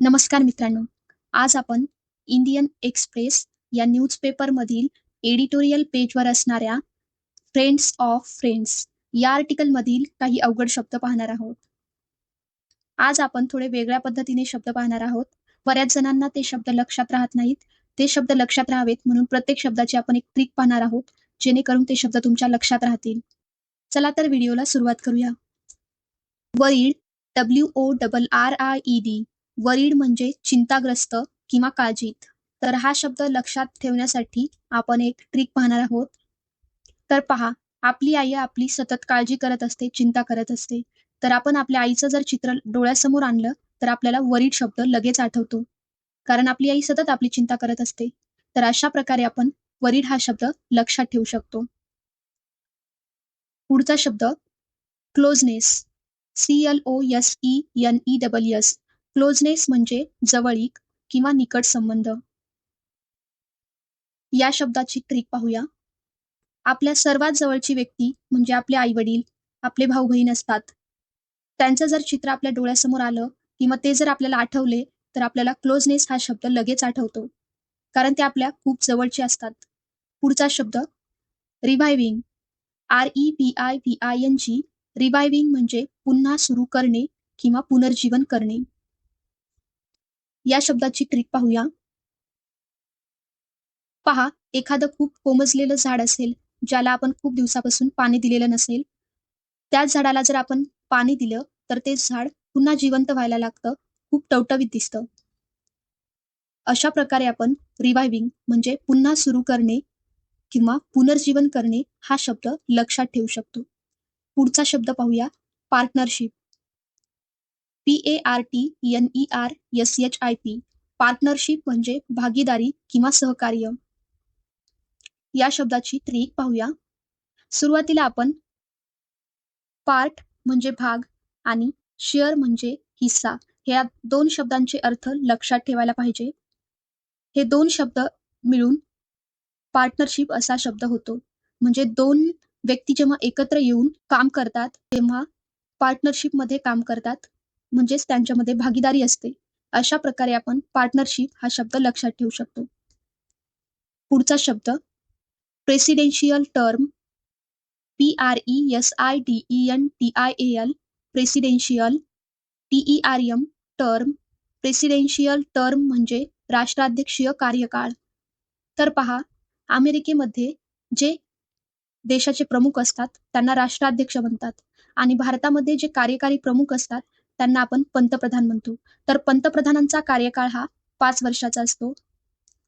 नमस्कार मित्रांनो. आज आपण इंडियन एक्सप्रेस या न्यूजपेपरमधील एडिटोरियल पेजवर असणाऱ्या फ्रेंड्स ऑफ फ्रेंड्स या आर्टिकलमधील काही अवघड शब्द पाहणार आहोत. आज आपण थोडे वेगळ्या पद्धतीने शब्द पाहणार आहोत. बऱ्याच जणांना ते शब्द लक्षात राहत नाहीत. ते शब्द लक्षात राहावेत म्हणून प्रत्येक शब्दाची आपण एक ट्रिक पाहणार आहोत जेणेकरून ते शब्द तुमच्या लक्षात राहतील. चला तर व्हिडिओला सुरुवात करूया. वरील W O double R I E D worried म्हणजे चिंताग्रस्त किंवा काळजीत. तर हा शब्द लक्षात ठेवण्यासाठी आपण एक ट्रिक पाहणार आहोत. तर पहा आपली आई आपली सतत काळजी करत असते चिंता करत असते. तर आपण आपल्या आईचं जर चित्र डोळ्यासमोर आणलं तर आपल्याला वरीड शब्द लगेच आठवतो. कारण आपली आई सतत आपली चिंता करत असते. तर अशा प्रकारे आपण वरीड हा शब्द लक्षात ठेवू शकतो. पुढचा शब्द closeness C L O S E N E double S closeness म्हणजे जवळीक किंवा निकट संबंध. या शब्दाची ट्रिक पाहूया. आपल्या सर्वात जवळची व्यक्ती म्हणजे आपले आई वडील आपले भाऊ बहीण असतात. त्यांचं जर चित्र आपल्या डोळ्यासमोर आलं किंवा ते जर आपल्याला आठवले तर आपल्याला क्लोजनेस हा शब्द लगेच आठवतो. कारण ते आपल्या खूप जवळचे असतात. पुढचा शब्द reviving R E P I V I N G reviving म्हणजे पुन्हा सुरू करणे किंवा पुनर्जीवन करणे. या शब्दाची ट्रिक पाहूया. पहा एखादं खूप कोमजलेलं झाड असेल ज्याला आपण खूप दिवसापासून पाणी दिलेलं नसेल त्याच झाडाला जर आपण पाणी दिलं तर ते झाड पुन्हा जिवंत व्हायला लागतं खूप टवटवीत दिसतं. अशा प्रकारे आपण रिवायविंग म्हणजे पुन्हा सुरू करणे किंवा पुनर्जीवन करणे हा शब्द लक्षात ठेवू शकतो. पुढचा शब्द पाहूया partnership P A R T N E R S H I P partnership म्हणजे भागीदारी किंवा सहकार्य. या शब्दाची त्रिक पाहूया. सुरुवातीला आपण पार्ट म्हणजे भाग आणि शेअर म्हणजे हिस्सा. ह्या दोन शब्दांचे अर्थ लक्षात ठेवायला पाहिजे. हे दोन शब्द मिळून पार्टनरशिप असा शब्द होतो. म्हणजे दोन व्यक्ती जेव्हा एकत्र येऊन काम करतात तेव्हा पार्टनरशिपमध्ये काम करतात. म्हणजेच त्यांच्यामध्ये भागीदारी असते. अशा प्रकारे आपण पार्टनरशिप हा शब्द लक्षात ठेवू शकतो. पुढचा शब्द presidential term P R E S I D E N T I A L presidential T E R M term presidential term म्हणजे राष्ट्राध्यक्षीय कार्यकाळ. तर पहा अमेरिकेमध्ये जे देशाचे प्रमुख असतात त्यांना राष्ट्राध्यक्ष म्हणतात. आणि भारतामध्ये जे कार्यकारी प्रमुख असतात त्यांना आपण पंतप्रधान म्हणतो. तर पंतप्रधानांचा कार्यकाळ हा पाच वर्षाचा असतो.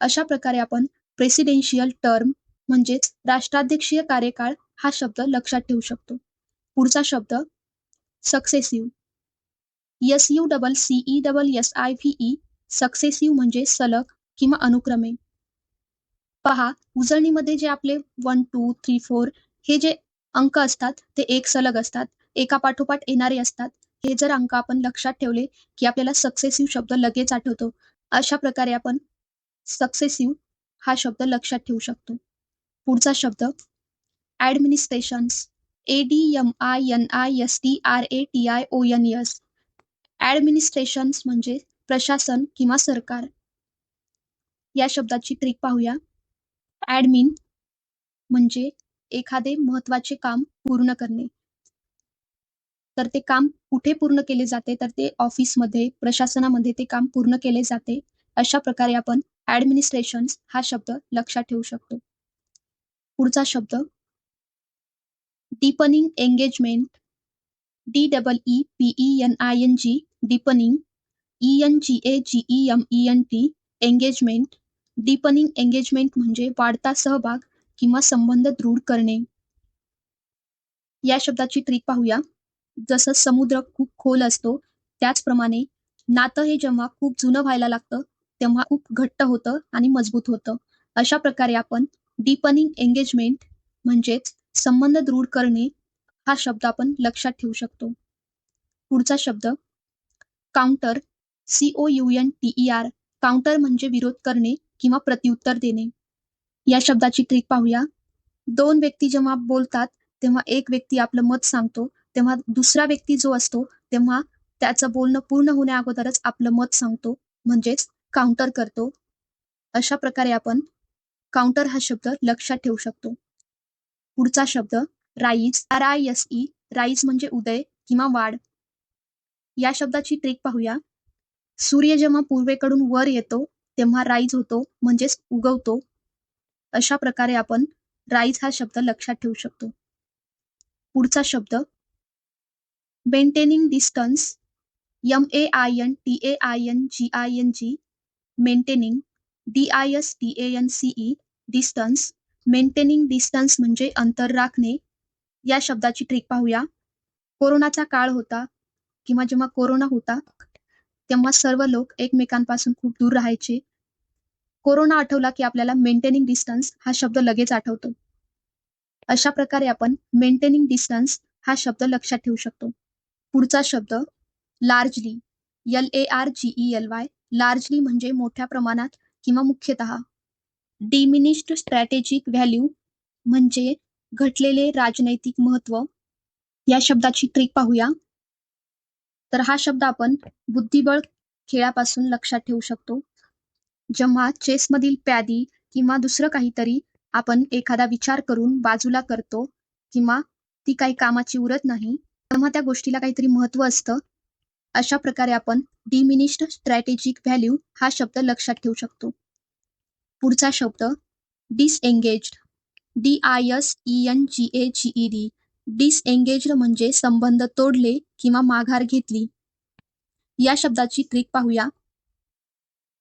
अशा प्रकारे आपण प्रेसिडेन्शियल टर्म म्हणजेच राष्ट्राध्यक्षीय कार्यकाळ हा शब्द लक्षात ठेवू शकतो. पुढचा शब्द successive S U double C E double S I V E successive म्हणजे सलग किंवा अनुक्रमे. पहा उजळणीमध्ये जे आपले वन टू थ्री फोर हे जे अंक असतात ते एक सलग असतात. एका पाठोपाठ येणारे असतात. हे जर अंक आपण लक्षात ठेवले की आपल्याला सक्सेसिव्ह शब्द लगेच आठवतो अशा प्रकारे आपण सक्सेसिव्ह हा शब्द लक्षात ठेवू शकतो. पुढचा शब्द administrations A D M I N I S T R A T I O N S administrations म्हणजे प्रशासन किंवा सरकार. या शब्दाची ट्रिक पाहूया. ऍडमिन म्हणजे एखादे महत्त्वाचे काम पूर्ण करणे. तर ते काम कुठे पूर्ण केले जाते? तर ते ऑफिसमध्ये प्रशासनामध्ये ते काम पूर्ण केले जाते. अशा प्रकारे आपण ऍडमिनिस्ट्रेशन हा शब्द लक्षात ठेवू शकतो. पुढचा शब्द deepening engagement D double E P E N I N G deepening E N G A G E M E N T engagement deepening engagement म्हणजे वाढता सहभाग किंवा संबंध दृढ करणे. या शब्दाची ट्रिक पाहूया. जसं समुद्र खूप खोल असतो त्याचप्रमाणे नातं हे जेव्हा खूप जुनं व्हायला लागतं तेव्हा खूप घट्ट होतं आणि मजबूत होतं. अशा प्रकारे आपण डीपनिंग एंगेजमेंट म्हणजेच संबंध दृढ करणे हा शब्द आपण लक्षात ठेवू शकतो. पुढचा शब्द counter C O U N T R counter म्हणजे विरोध करणे किंवा प्रत्युत्तर देणे. या शब्दाची ट्रिक पाहूया. दोन व्यक्ती जेव्हा बोलतात तेव्हा एक व्यक्ती आपलं मत सांगतो तेव्हा दुसरा व्यक्ती जो असतो तेव्हा त्याचं बोलणं पूर्ण होण्या अगोदरच आपलं मत सांगतो म्हणजेच काउंटर करतो. अशा प्रकारे आपण काउंटर हा शब्द लक्षात ठेवू शकतो. पुढचा शब्द rise R I S E rise म्हणजे उदय किंवा वाढ. या शब्दाची ट्रिक पाहूया. सूर्य जेव्हा पूर्वेकडून वर येतो तेव्हा राईज होतो म्हणजेच उगवतो. अशा प्रकारे आपण राईज हा शब्द लक्षात ठेवू शकतो. पुढचा शब्द maintaining distance M A I N T A I N G I N G maintaining D I S T A N C E distance maintaining distance म्हणजे अंतर राखणे या शब्दाची ट्रिक पाहूया. कोरोनाचा काळ होता किंवा जेव्हा कोरोना होता तेव्हा सर्व लोक एकमेकांपासून खूप दूर राहायचे. कोरोना आठवला की आपल्याला मेंटेनिंग डिस्टन्स हा शब्द लगेच आठवतो. अशा प्रकारे आपण मेंटेनिंग डिस्टन्स हा शब्द लक्षात ठेवू शकतो. पुढचा शब्द largely L A R G E L Y largely म्हणजे मोठ्या प्रमाणात किंवा मुख्यतः. डिमिनिश्ड स्ट्रॅटेजिक व्हॅल्यू म्हणजे घटलेले राजनैतिक महत्त्व. या शब्दाची ट्रिक पाहूया. तर हा शब्द आपण बुद्धिबळ खेळापासून लक्षात ठेवू शकतो. जेव्हा चेसमधील प्यादी किंवा दुसरं काहीतरी आपण एखादा विचार करून बाजूला करतो किंवा ती काही कामाची उरत नाही तेव्हा त्या गोष्टीला काहीतरी महत्त्व असतं. अशा प्रकारे आपण डिमिनिश्ड स्ट्रॅटेजिक व्हॅल्यू हा शब्द लक्षात ठेवू शकतो. पुढचा शब्द disengaged D I S E N G A G E D disengaged म्हणजे संबंध तोडले किंवा माघार घेतली. या शब्दाची ट्रिक पाहूया.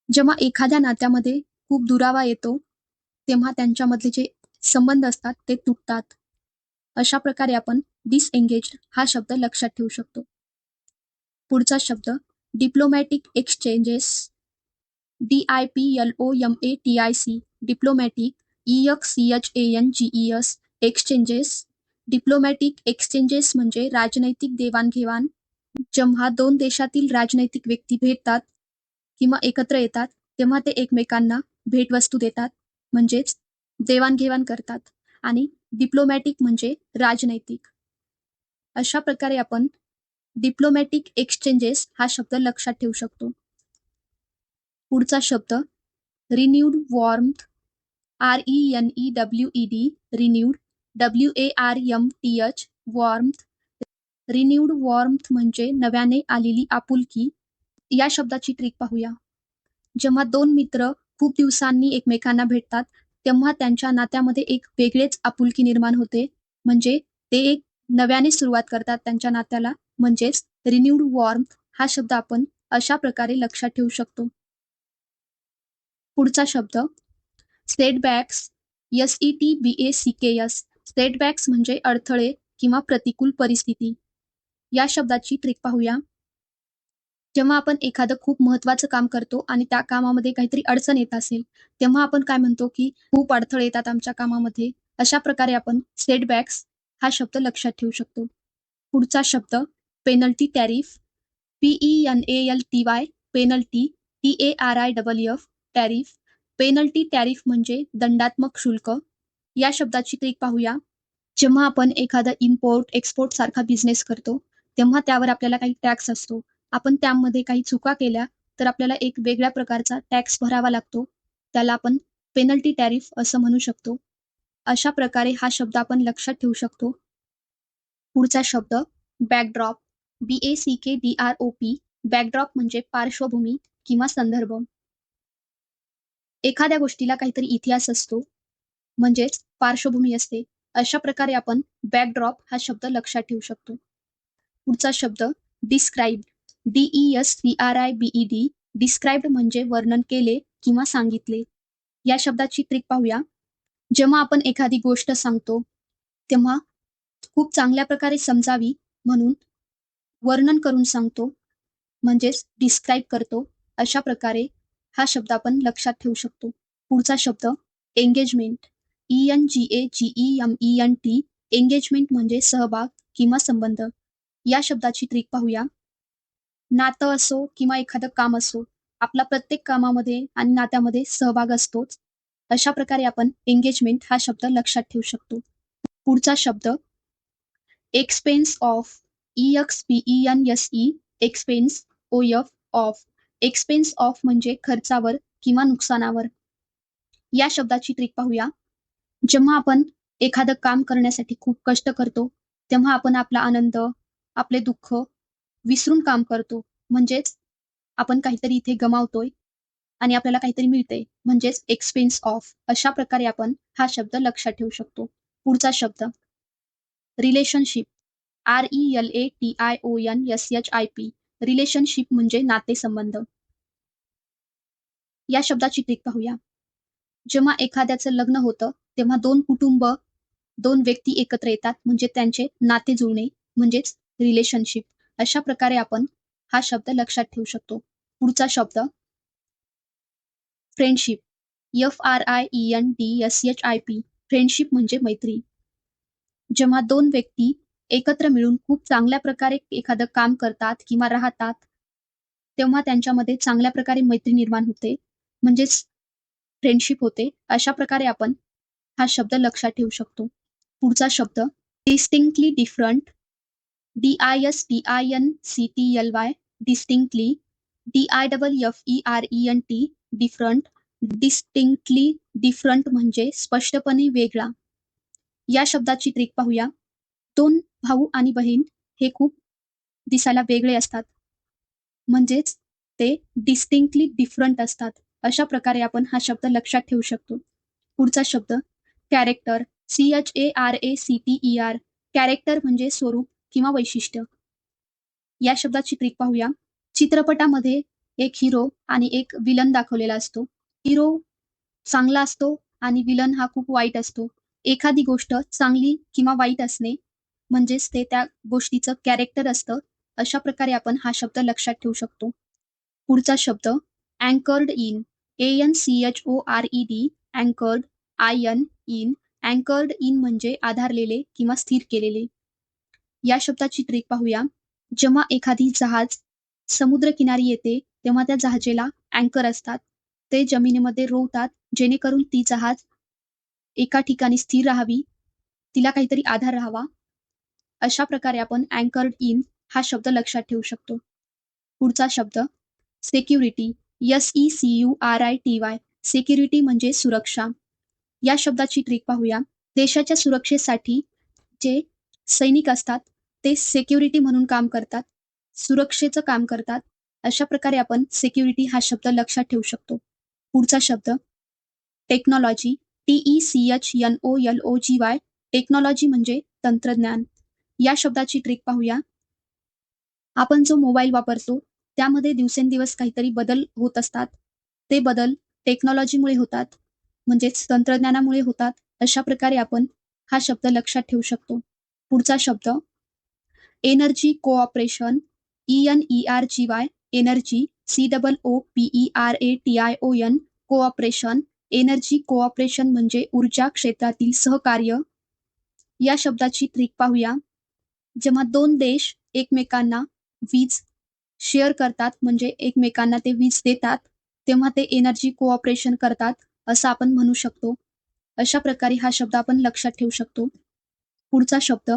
जेव्हा एखाद्या नात्यामध्ये खूप दुरावा येतो तेव्हा त्यांच्यामधले जे संबंध असतात ते तुटतात. अशा प्रकारे आपण डिसएंगेज्ड हा शब्द लक्षात ठेवू शकतो. पुढचा शब्द diplomatic exchanges D I P L O M A T I C diplomatic E X C H A N G E S exchanges diplomatic exchanges म्हणजे राजनैतिक देवाणघेवाण जेव्हा दोन देशातील राजनैतिक व्यक्ती भेटतात किंवा एकत्र येतात तेव्हा ते एकमेकांना भेटवस्तू देतात म्हणजेच देवाणघेवाण करतात. आणि डिप्लोमॅटिक म्हणजे राजनैतिक. अशा प्रकारे आपण डिप्लोमॅटिक एक्सचेंजेस हा शब्द लक्षात ठेवू शकतो. पुढचा शब्द renewed warmth R E N E W E D renewed W A R M T H warmth renewed warmth म्हणजे नव्याने आलेली आपुलकी या शब्दाची ट्रिक पाहूया. जेव्हा दोन मित्र खूप दिवसांनी एकमेकांना भेटतात तेव्हा त्यांच्या नात्यामध्ये एक वेगळेच आपुलकी निर्माण होते म्हणजे ते एक नव्याने सुरुवात करतात त्यांच्या नात्याला. म्हणजेच रिन्यूड वॉर्म हा शब्द आपण अशा प्रकारे लक्षात ठेवू शकतो. पुढचा शब्द setbacks S E T B A C K S setbacks म्हणजे अडथळे किंवा प्रतिकूल परिस्थिती. या शब्दाची ट्रिक पाहूया. जेव्हा आपण एखादं खूप महत्वाचं काम करतो आणि त्या कामामध्ये काहीतरी अडचण येत असेल तेव्हा आपण काय म्हणतो की खूप अडथळे येतात आमच्या कामामध्ये. अशा प्रकारे आपण सेटबॅक्स हा शब्द लक्षात ठेवू शकतो. पुढचा शब्द penalty tariff P E N A L T Y penalty T A R I double F tariff penalty tariff म्हणजे दंडात्मक शुल्क. या शब्दाची ट्रिक पाहूया. जेव्हा आपण एखादा इम्पोर्ट एक्सपोर्ट सारखा बिझनेस करतो तेव्हा त्यावर आपल्याला काही टॅक्स असतो. आपण त्यामध्ये काही चुका केल्या तर आपल्याला एक वेगळ्या प्रकारचा टॅक्स भरावा लागतो. त्याला आपण पेनल्टी टॅरिफ असं म्हणू शकतो. अशा प्रकारे हा शब्द आपण लक्षात ठेवू शकतो. पुढचा शब्द backdrop B A C K D R O P backdrop म्हणजे पार्श्वभूमी किंवा संदर्भ. एखाद्या गोष्टीला काहीतरी इतिहास असतो म्हणजेच पार्श्वभूमी असते अशा प्रकारे आपण बॅकड्रॉप हा शब्द लक्षात ठेवू शकतो. पुढचा शब्द described D E S C R I B E D described म्हणजे वर्णन केले किंवा सांगितले. या शब्दाची ट्रिक पाहूया. जेव्हा आपण एखादी गोष्ट सांगतो तेव्हा खूप चांगल्या प्रकारे समजावी म्हणून वर्णन करून सांगतो म्हणजेच डिस्क्राईब करतो. अशा प्रकारे हा शब्द आपण लक्षात ठेवू शकतो. पुढचा शब्द engagement E N G A G E M E N T engagement म्हणजे सहभाग किंवा संबंध. या शब्दाची ट्रिक पाहूया. नातं असो किंवा एखादं काम असो आपला प्रत्येक कामामध्ये आणि नात्यामध्ये सहभाग असतोच. अशा प्रकारे आपण एंगेजमेंट हा शब्द लक्षात ठेवू शकतो. पुढचा शब्द expense of E X P E N S E expense O F of expense of म्हणजे खर्चावर किंवा नुकसानावर. या शब्दाची ट्रिक पाहूया. जेव्हा आपण एखादं काम करण्यासाठी खूप कष्ट करतो तेव्हा आपण आपला आनंद आपले दुःख विसरून काम करतो. म्हणजेच आपण काहीतरी इथे गमावतोय आणि आपल्याला काहीतरी मिळते म्हणजेच एक्सपेन्स ऑफ अशा प्रकारे आपण हा शब्द लक्षात ठेवू शकतो. पुढचा शब्द. Relationship R E L A T I O N S H I P relationship म्हणजे नातेसंबंध. या शब्दाची ट्रिक पाहूया. जेव्हा एखाद्याचं लग्न होतं तेव्हा दोन कुटुंब दोन व्यक्ती एकत्र येतात म्हणजे त्यांचे नाते जुळणे म्हणजेच रिलेशनशिप अशा प्रकारे आपण हा शब्द लक्षात ठेवू शकतो. पुढचा शब्द. Friendship F R I E N D S H I P friendship म्हणजे मैत्री. जेव्हा दोन व्यक्ती एकत्र मिळून खूप चांगल्या प्रकारे एखादं काम करतात किंवा राहतात तेव्हा त्यांच्यामध्ये चांगल्या प्रकारे मैत्री निर्माण होते. म्हणजेच फ्रेंडशिप होते. अशा प्रकारे आपण हा शब्द लक्षात ठेवू शकतो. पुढचा शब्द distinctly different D I S T I N C T L Y distinctly D I double F E R E N T different distinctly different म्हणजे स्पष्टपणे वेगळा. या शब्दाची ट्रिक पाहूया. दोन भाऊ आणि बहीण हे खूप दिसायला वेगळे असतात. म्हणजेच ते डिस्टिंक्टली डिफरंट असतात. अशा प्रकारे आपण हा शब्द लक्षात ठेवू शकतो. पुढचा शब्द character C H A R A C T E R character म्हणजे स्वरूप किंवा वैशिष्ट्य. या शब्दाची ट्रिक पाहूया. चित्रपटामध्ये एक हिरो आणि एक विलन दाखवलेला असतो. हिरो चांगला असतो आणि विलन हा खूप वाईट असतो. एखादी गोष्ट चांगली किंवा वाईट असणे म्हणजेच ते त्या गोष्टीचं कॅरेक्टर असतं अशा प्रकारे आपण हा शब्द लक्षात ठेवू शकतो. पुढचा शब्द anchored in A N C H O R E D anchored I N in anchored in म्हणजे आधारलेले किंवा स्थिर केलेले. या शब्दाची ट्रिक पाहूया. जेव्हा एखादी जहाज समुद्रकिनारी येते तेव्हा त्या जहाजेला अँकर असतात. ते जमिनीमध्ये रोवतात जेणेकरून ती जहाज एका ठिकाणी स्थिर राहावी तिला काहीतरी आधार राहावा. अशा प्रकारे आपण अँकर्ड इन हा शब्द लक्षात ठेवू शकतो. पुढचा शब्द security S E C U R I T Y security म्हणजे सुरक्षा. या शब्दाची ट्रिक पाहूया. देशाच्या सुरक्षेसाठी जे सैनिक असतात ते सेक्युरिटी म्हणून काम करतात सुरक्षेचं काम करतात. अशा प्रकारे आपण सिक्युरिटी हा शब्द लक्षात ठेवू शकतो. पुढचा शब्द technology T C H N O L O G Y technology म्हणजे तंत्रज्ञान. या शब्दाची ट्रिक पाहूया. आपण जो मोबाईल वापरतो त्यामध्ये दिवसेंदिवस काहीतरी बदल होत असतात. ते बदल टेक्नॉलॉजीमुळे होतात म्हणजेच तंत्रज्ञानामुळे होतात अशा प्रकारे आपण हा शब्द लक्षात ठेवू शकतो. पुढचा शब्द energy cooperation E N E R G Y energy C double O P E R A T I O N cooperation. Energy cooperation म्हणजे ऊर्जा क्षेत्रातील सहकार्य. या शब्दाची ट्रिक पाहूया. जेव्हा दोन देश एकमेकांना वीज शेअर करतात म्हणजे एकमेकांना ते वीज देतात तेव्हा ते एनर्जी कोऑपरेशन करतात असं आपण म्हणू शकतो. अशा प्रकारे हा शब्द आपण लक्षात ठेवू शकतो. पुढचा शब्द.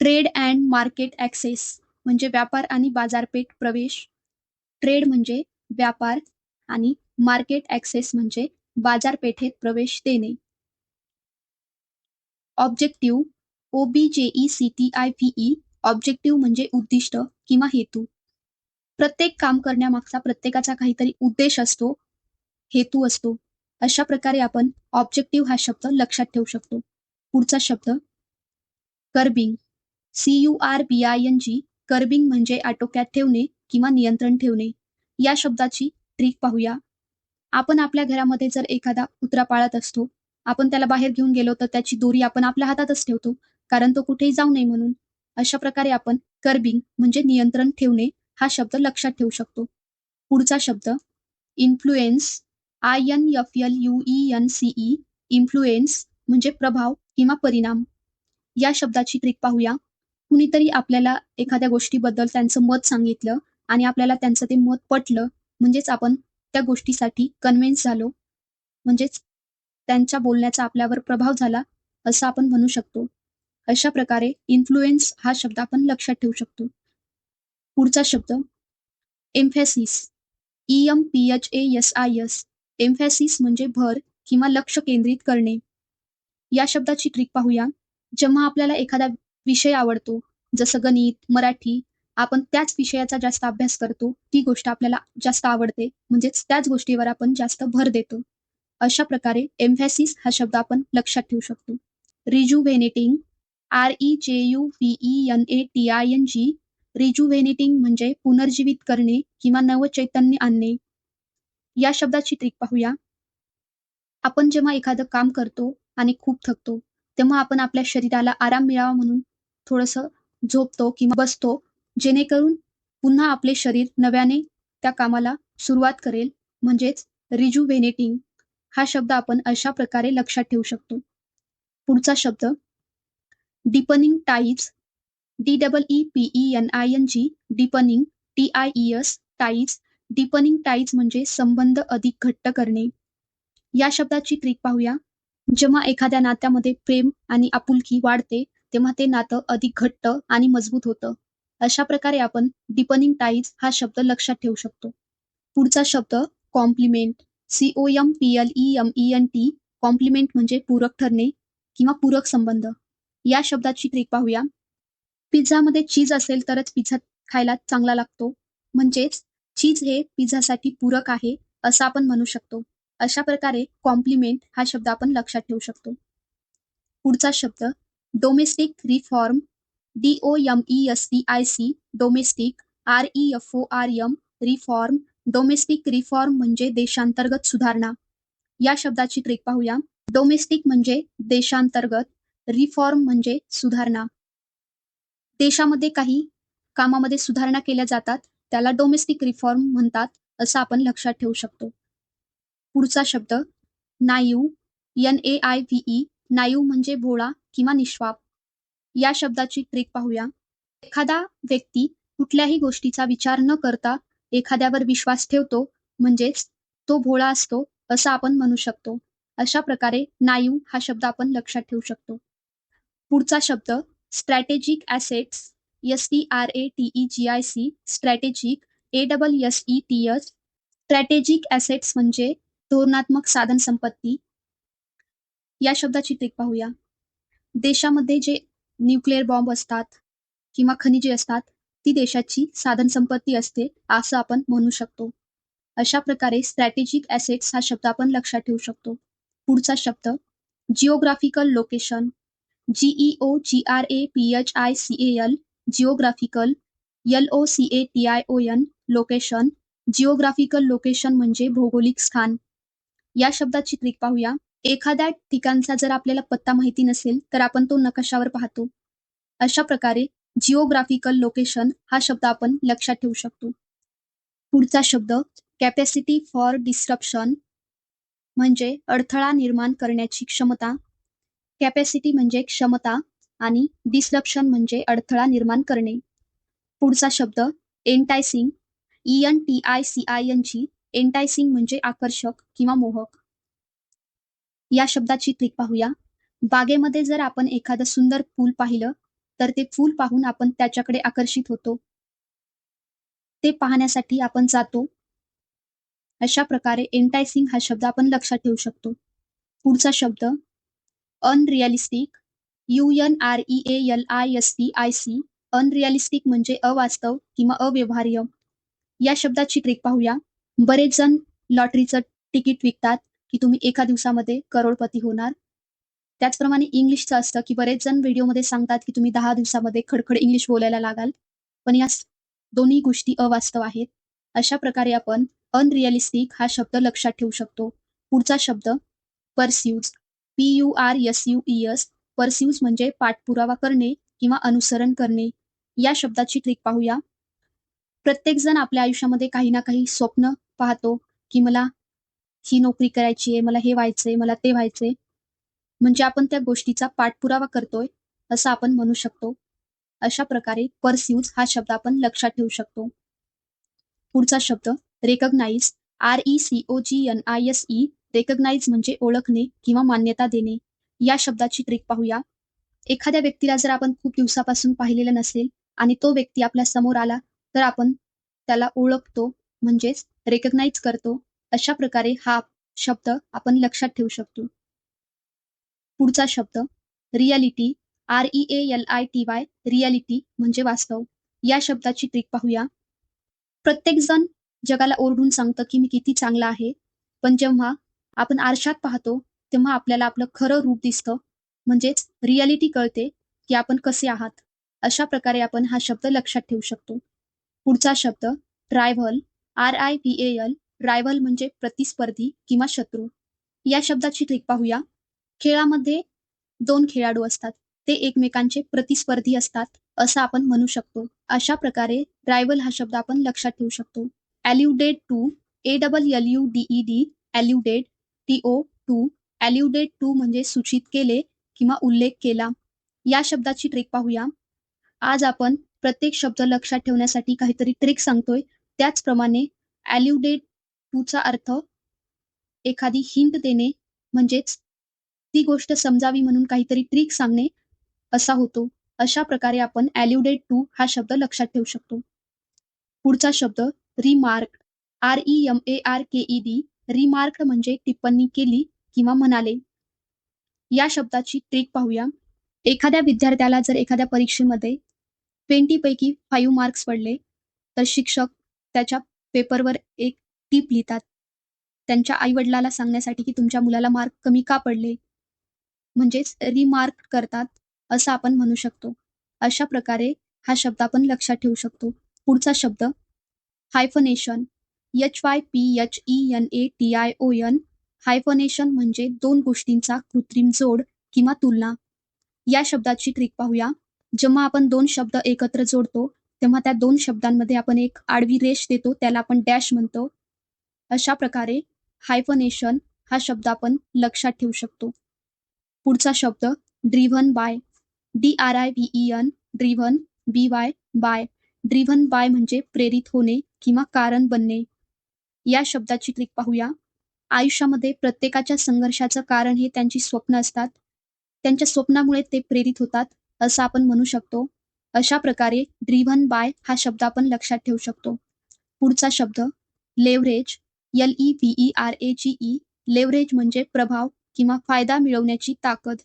Trade and market access. म्हणजे व्यापार आणि बाजारपेठ प्रवेश. ट्रेड म्हणजे व्यापार आणि मार्केट ॲक्सेस म्हणजे बाजारपेठेत प्रवेश देणे. Objective O B J E C T I V objective म्हणजे उद्दिष्ट किंवा हेतू. प्रत्येक काम करण्यामागचा प्रत्येकाचा काहीतरी उद्देश असतो हेतू असतो. अशा प्रकारे आपण ऑब्जेक्टिव्ह हा शब्द लक्षात ठेवू शकतो. पुढचा शब्द curbing. C U R B I N G curbing म्हणजे आटोक्यात ठेवणे किंवा नियंत्रण ठेवणे. या शब्दाची ट्रिक पाहूया. आपण आपल्या घरामध्ये जर एखादा कुत्रा पाळत असतो आपण त्याला बाहेर घेऊन गेलो तर त्याची दोरी आपण आपल्या हातातच ठेवतो कारण तो कुठेही जाऊ नये म्हणून. अशा प्रकारे आपण कर्बिंग म्हणजे नियंत्रण ठेवणे हा शब्द लक्षात ठेवू शकतो. पुढचा शब्द influence I N F L U E N C E influence म्हणजे प्रभाव किंवा परिणाम. या शब्दाची ट्रिक पाहूया. कुणीतरी आपल्याला एखाद्या गोष्टीबद्दल त्यांचं मत सांगितलं आणि आपल्याला त्यांचं ते मत पटलं म्हणजेच आपण त्या गोष्टीसाठी कन्व्हिन्स झालो. म्हणजेच त्यांच्या बोलण्याचा आपल्यावर प्रभाव झाला असं आपण म्हणू शकतो. अशा प्रकारे इन्फ्लुएन्स हा शब्द आपण लक्षात ठेवू शकतो. पुढचा शब्द emphasis E M P H A S I S emphasis म्हणजे भर किंवा लक्ष केंद्रित करणे. या शब्दाची ट्रिक पाहूया. जेव्हा आपल्याला एखादा विषय आवडतो. जसं गणित मराठी आपण त्याच विषयाचा जास्त अभ्यास करतो. ती गोष्ट आपल्याला जास्त आवडते. म्हणजेच त्याच गोष्टीवर आपण जास्त भर देतो. अशा प्रकारे एम्फॅसिस हा शब्द आपण लक्षात ठेवू शकतो. Rejuvenating R E J U V E N A T I N G rejuvenating म्हणजे पुनर्जीवित करणे किंवा नवचैतन्य आणणे. या शब्दाची ट्रिक पाहूया. आपण जेव्हा एखादं काम करतो आणि खूप थकतो तेव्हा आपण आपल्या शरीराला आराम मिळावा म्हणून थोडंसं झोपतो किंवा बसतो जेणेकरून पुन्हा आपले शरीर नव्याने त्या कामाला सुरुवात करेल. म्हणजेच रिजुव्हेनेटिंग. हा शब्द आपण अशा प्रकारे लक्षात ठेवू शकतो. पुढचा शब्द deepening ties D double E P E N I N G deepening T I E S ties deepening ties म्हणजे संबंध अधिक घट्ट करणे. या शब्दाची ट्रिक पाहूया. जेव्हा एखाद्या नात्यामध्ये प्रेम आणि आपुलकी वाढते तेव्हा ते नातं अधिक घट्ट आणि मजबूत होतं. अशा प्रकारे आपण डिपनिंग टाईज हा शब्द लक्षात ठेवू शकतो. पुढचा शब्द complement C O M P L E M E N T complement म्हणजे पूरक ठरणे किंवा पूरक संबंध. या शब्दाची ट्रिक पाहूया. पिझ्झामध्ये चीज असेल तरच पिझ्झा खायला चांगला लागतो. म्हणजेच चीज हे पिझ्झासाठी पूरक आहे असं आपण म्हणू शकतो. अशा प्रकारे कॉम्प्लिमेंट हा शब्द आपण लक्षात ठेवू शकतो. पुढचा शब्द domestic reform D O M E S T I C domestic R E F O R M reform domestic reform म्हणजे देशांतर्गत सुधारणा. या शब्दाची ट्रिक पाहूया. डोमेस्टिक म्हणजे देशांतर्गत रिफॉर्म म्हणजे सुधारणा. देशामध्ये काही कामामध्ये सुधारणा केल्या जातात त्याला डोमेस्टिक रिफॉर्म म्हणतात असं आपण लक्षात ठेवू शकतो. पुढचा शब्द naive N A I V E naive म्हणजे भोळा किंवा निष्पाप. या शब्दाची ट्रिक पाहूया. एखादा व्यक्ती कुठल्याही गोष्टीचा विचार न करता एखाद्यावर विश्वास ठेवतो म्हणजेच तो भोळा असतो असं आपण म्हणू शकतो. अशा प्रकारे नायू हा शब्द आपण लक्षात ठेवू शकतो. पुढचा शब्द strategic assets S T R A T E G I C strategic A double S E T S assets strategic म्हणजे धोरणात्मक साधन संपत्ती या शब्दाची ट्रिक पाहूया. देशामध्ये जे न्यूक्लिअर बॉम्ब असतात किंवा खनिजे असतात ती देशाची साधन संपत्ती असते असं आपण म्हणू शकतो. अशा प्रकारे स्ट्रॅटेजिक ॲसेट्स हा शब्द आपण लक्षात ठेवू शकतो. पुढचा शब्द geographical location G E O O G R A P H I C A L geographical L O C A T I O N location geographical location म्हणजे भौगोलिक स्थान. या शब्दाची ट्रिक पाहूया. एखाद्या ठिकाणचा जर आपल्याला पत्ता माहिती नसेल तर आपण तो नकाशावर पाहतो. अशा प्रकारे जिओग्राफिकल लोकेशन हा शब्द आपण लक्षात ठेवू शकतो. पुढचा शब्द कॅपॅसिटी फॉर डिस्ट्रप्शन म्हणजे अडथळा निर्माण करण्याची क्षमता. कॅपॅसिटी म्हणजे क्षमता आणि डिस्ट्रप्शन म्हणजे अडथळा निर्माण करणे. पुढचा शब्द enticing E N T I C I N G enticing म्हणजे आकर्षक किंवा मोहक. या शब्दाची ट्रिक पाहूया. बागेमध्ये जर आपण एखादं सुंदर फूल पाहिलं तर ते फूल पाहून आपण त्याच्याकडे आकर्षित होतो. ते पाहण्यासाठी आपण जातो. अशा प्रकारे एन्टायसिंग हा शब्द आपण लक्षात ठेवू शकतो. पुढचा शब्द unrealistic U N R E A L I S T I C unrealistic म्हणजे अवास्तव किंवा अव्यवहार्य. या शब्दाची ट्रिक पाहूया. बरेच जण लॉटरीचं तिकीट विकतात. की तुम्ही एका दिवसामध्ये करोडपती होणार? त्याचप्रमाणे इंग्लिशचं असतं की बरेच जण व्हिडिओमध्ये सांगतात की तुम्ही दहा दिवसामध्ये खडखड इंग्लिश बोलायला लागाल. पण या दोन्ही गोष्टी अवास्तव आहेत. अशा प्रकारे आपण अनरिअलिस्टिक हा शब्द लक्षात ठेवू शकतो. पुढचा शब्द pursues P U R S U E S pursues म्हणजे पाठपुरावा करणे किंवा अनुसरण करणे. या शब्दाची ट्रिक पाहूया. प्रत्येक जण आपल्या आयुष्यामध्ये काही ना काही स्वप्न पाहतो की मला ही नोकरी करायची आहे मला हे व्हायचंय मला ते व्हायचंय. म्हणजे आपण त्या गोष्टीचा पाठपुरावा करतोय असं आपण म्हणू शकतो. अशा प्रकारे परस्यूज हा शब्द आपण लक्षात ठेवू शकतो. पुढचा शब्द recognise R E C O G N I S E recognise म्हणजे ओळखणे किंवा मान्यता देणे. या शब्दाची ट्रिक पाहूया. एखाद्या व्यक्तीला जर आपण खूप दिवसापासून पाहिलेलं नसेल आणि तो व्यक्ती आपल्यासमोर आला तर आपण त्याला ओळखतो म्हणजेच रेकग्नाइज करतो. अशा प्रकारे हा शब्द आपण लक्षात ठेवू शकतो. पुढचा शब्द reality R E A L I T Y reality म्हणजे वास्तव. या शब्दाची ट्रिक पाहूया. प्रत्येक जण जगाला ओरडून सांगतं की मी किती चांगला आहे पण जेव्हा आपण आरशात पाहतो तेव्हा आपल्याला आपलं खरं रूप दिसतं. म्हणजेच रियालिटी कळते की आपण कसे आहात. अशा प्रकारे आपण हा शब्द लक्षात ठेवू शकतो. पुढचा शब्द rival R I V A L rival म्हणजे प्रतिस्पर्धी किंवा शत्रू. या शब्दाची ट्रिक पाहूया. खेळामध्ये दोन खेळाडू असतात. ते एकमेकांचे प्रतिस्पर्धी असतात असं आपण म्हणू शकतो. अशा प्रकारे रायव्हल हा शब्द आपण लक्षात ठेवू शकतो. Alluded to A double L U D E D alluded T O to alluded to म्हणजे सूचित केले किंवा उल्लेख केला. या शब्दाची ट्रिक पाहूया. आज आपण प्रत्येक शब्द लक्षात ठेवण्यासाठी काहीतरी ट्रिक सांगतोय. त्याचप्रमाणे ॲल्युडेड टूचा अर्थ एखादी हिंट देणे म्हणजेच ती गोष्ट समजावी म्हणून काहीतरी ट्रिक सांगणे असा होतो. अशा प्रकारे आपण ॲल्युडेड टू हा शब्द लक्षात ठेवू शकतो. पुढचा शब्द remark R E M A R K E D remark म्हणजे टिप्पणी केली किंवा म्हणाले. या शब्दाची ट्रिक पाहूया. एखाद्या विद्यार्थ्याला जर एखाद्या परीक्षेमध्ये ट्वेंटी पैकी फाईव्ह मार्क्स पडले तर शिक्षक त्याच्या पेपरवर एक टीप लिहितात. त्यांच्या आईवडिलाला सांगण्यासाठी की तुमच्या मुलाला मार्क कमी का पडले? म्हणजेच रिमार्क करतात असं आपण म्हणू शकतो. अशा प्रकारे हा शब्द आपण लक्षात ठेवू शकतो. पुढचा शब्द hyphenation H Y P H E N A T I O N hyphenation म्हणजे दोन गोष्टींचा कृत्रिम जोड किंवा तुलना. या शब्दाची ट्रिक पाहूया. जेव्हा आपण दोन शब्द एकत्र जोडतो तेव्हा त्या दोन शब्दांमध्ये आपण एक आडवी रेष देतो त्याला आपण डॅश म्हणतो. अशा प्रकारे हायफनेशन हा शब्द आपण लक्षात ठेवू शकतो. पुढचा शब्द driven by D R I V N driven B Y by driven by म्हणजे प्रेरित होणे किंवा कारण बनणे. या शब्दाची क्लिक पाहूया. आयुष्यामध्ये प्रत्येकाच्या संघर्षाचं कारण हे त्यांची स्वप्न असतात. त्यांच्या स्वप्नामुळे ते प्रेरित होतात असं आपण म्हणू शकतो. अशा प्रकारे ड्रिव्हन बाय हा शब्द आपण लक्षात ठेवू शकतो. पुढचा शब्द leverage L E V E R A G E leverage म्हणजे प्रभाव किंवा फायदा मिळवण्याची ताकद.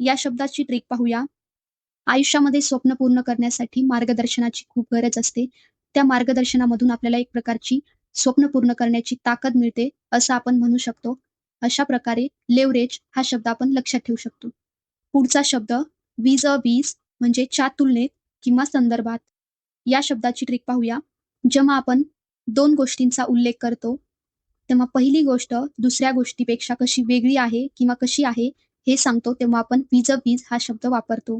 या शब्दाची ट्रिक पाहूया. आयुष्यामध्ये स्वप्न पूर्ण करण्यासाठी मार्गदर्शनाची खूप गरज असते. त्या मार्गदर्शनामधून आपल्याला एक प्रकारची स्वप्न पूर्ण करण्याची ताकद मिळते असं आपण म्हणू शकतो. अशा प्रकारे लेवरेज हा शब्द आपण लक्षात ठेवू शकतो. पुढचा शब्द वीज अ वीज म्हणजे च्या तुलनेत किंवा संदर्भात. या शब्दाची ट्रिक पाहूया. जेव्हा आपण दोन गोष्टींचा उल्लेख करतो तेव्हा पहिली गोष्ट दुसऱ्या गोष्टीपेक्षा कशी वेगळी आहे किंवा कशी आहे हे सांगतो तेव्हा आपण वीज वीज हा शब्द वापरतो.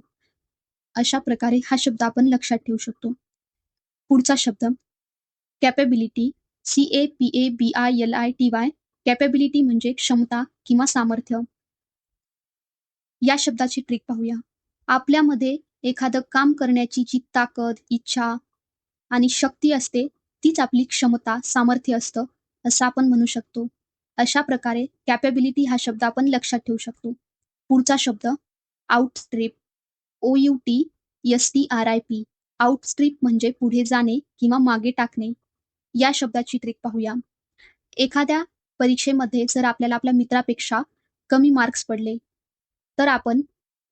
अशा प्रकारे हा शब्द आपण लक्षात ठेवू शकतो. पुढचा शब्द capability C A P A B I L I T Y capability म्हणजे क्षमता किंवा सामर्थ्य. या शब्दाची ट्रिक पाहूया. आपल्यामध्ये एखादं काम करण्याची जी ताकद इच्छा आणि शक्ती असते तीच आपली क्षमता सामर्थ्य असतं. असं आपण म्हणू शकतो. अशा प्रकारे कॅपेबिलिटी हा शब्द आपण लक्षात ठेवू शकतो. पुढचा शब्द outstrip O U T S T R I P outstrip म्हणजे पुढे जाणे किंवा मागे टाकणे. या शब्दाची ट्रिक पाहूया. एखाद्या परीक्षेमध्ये जर आपल्याला आपल्या मित्रापेक्षा कमी मार्क्स पडले तर आपण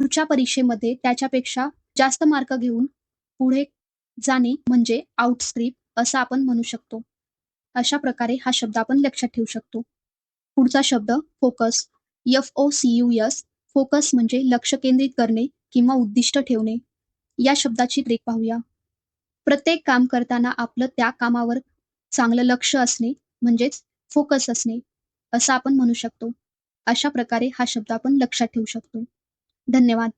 पुढच्या परीक्षेमध्ये त्याच्यापेक्षा जास्त मार्क घेऊन पुढे जाणे म्हणजे आउटस्ट्रीप असं आपण म्हणू शकतो. अशा प्रकारे हा शब्द आपण लक्षात ठेवू शकतो. पुढचा शब्द focus F O C U S focus म्हणजे लक्ष केंद्रित करणे किंवा उद्दिष्ट ठेवणे. या शब्दाची ब्रेक पाहूया. प्रत्येक काम करताना आपलं त्या कामावर चांगलं लक्ष असणे म्हणजेच फोकस असणे असं आपण म्हणू शकतो. अशा प्रकारे हा शब्द आपण लक्षात ठेवू शकतो. धन्यवाद.